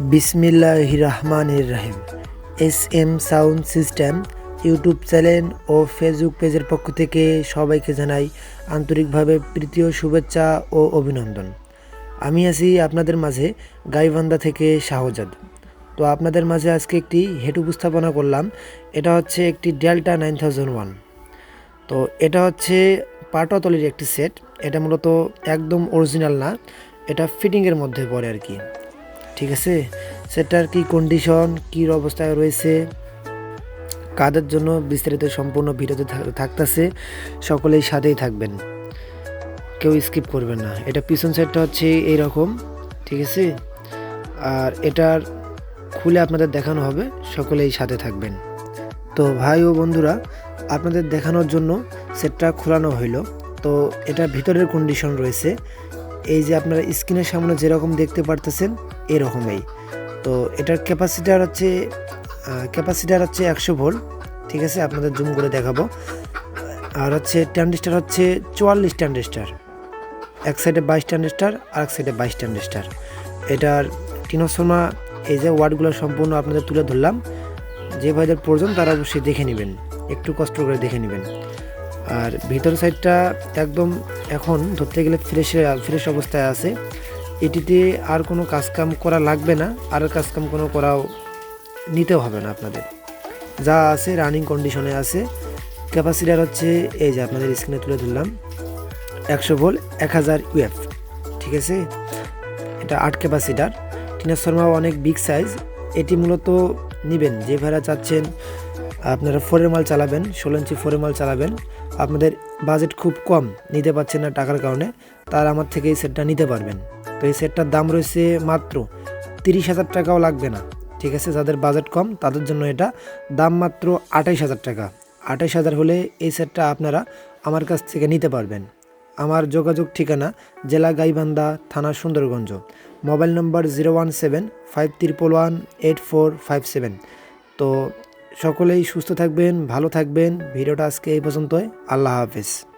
বিসমিল্লাহ রহমানির রাহিম S M sound system, YouTube channel ও Facebook পেজের পক্ষ থেকে সবাইকে জানাই আন্তরিকভাবে প্রীতীয় শুভেচ্ছা ও অভিনন্দন। আমি আছি আপনাদের মাঝে গাইবান্ধা থেকে শাহজাদ। তো আপনাদের মাঝে আজকে একটি হেড উপস্থাপনা করলাম। এটা হচ্ছে একটি ডেল্টা নাইন থাউজেন্ড ওয়ান। তো এটা হচ্ছে পাটতলির একটি সেট। এটা মূলত একদম অরিজিনাল না, এটা ফিটিংয়ের মধ্যে পড়ে আর কি। ঠিক আছে? সেটার কি কন্ডিশন কী অবস্থায় রয়েছে? কাদের জন্য বিস্তারিত সম্পূর্ণ ভিডিওতে থাকতেছে, সকলেই সাথেই থাকবেন। কেউ স্কিপ করবেন না। এটা পিছন সাইডটা হচ্ছে এই রকম ঠিক আছে? আর এটার খুলে আপনাদের দেখানো হবে, সকলেই সাথে থাকবেন। তো ভাই ও বন্ধুরা, আপনাদের দেখানোর জন্য সেটটা খোলানো হইল। তো এটা ভিতরের কন্ডিশন রয়েছে এই যে আপনারা স্ক্রিনের সামনে যেরকম দেখতে পারতেছেন, এরকমই। তো এটার ক্যাপাসিটার হচ্ছে ক্যাপাসিটার হচ্ছে একশো ভোল্ট, ঠিক আছে? আপনাদের জুম করে দেখাবো। আর হচ্ছে ট্যান্ডিস্টার হচ্ছে চুয়াল্লিশ ট্যান্ডিস্টার এক সাইডে বাইশ ট্যান্ডিস্টার আর এক সাইডে বাইশ ট্যান্ডিস্টার এটার টিনোসোমা, এই যে ওয়ার্ডগুলো সম্পূর্ণ আপনাদের তুলে ধরলাম। যে ভাইদের প্রয়োজন তারা অবশ্যই দেখে নেবেন। একটু কষ্ট করে দেখে নেবেন। আর ভিতর সাইডটা একদম এখন ধরতে গেলে ফ্রেশ ফ্রেশ অবস্থায় আছে। এটিতে আর কোনো কাজকাম করা লাগবে না, আর কাজকাম কোনো করাও নিতেও হবে না আপনাদের। যা আছে রানিং কন্ডিশনে আছে। ক্যাপাসিটার হচ্ছে এই যে আপনাদের স্ক্রিনে তুলে ধরলাম, একশো ভোল এক হাজার ইউএফ ঠিক আছে? এটা আট ক্যাপাসিটার টিনার শর্মা অনেক বিগ সাইজ এটি মূলত নেবেন, যে ভাড়া চাচ্ছেন আপনারা ফোরের মাল চালাবেন, ষোলো ইঞ্চি ফোরের মাল চালাবেন। আপনাদের বাজেট খুব কম, নিতে পারছেন না টাকার কারণে, তার আমার থেকে এই সেটটা নিতে পারবেন। তো এই সেটটার দাম রয়েছে মাত্র তিরিশ হাজার টাকাও লাগবে না, ঠিক আছে? যাদের বাজেট কম, তাদের জন্য এটা দাম মাত্র আঠাইশ হাজার টাকা। আঠাইশ হাজার হলে এই সেটটা আপনারা আমার কাছ থেকে নিতে পারবেন। আমার যোগাযোগ ঠিকানা জেলা গাইবান্ধা থানা Sundarganj. Mobile number zero one seven five triple one eight four five seven. তো সকলেই সুস্থ থাকবেন ভালো থাকবেন। ভিডিওটা আজকে এই পর্যন্তই। আল্লাহ হাফেজ।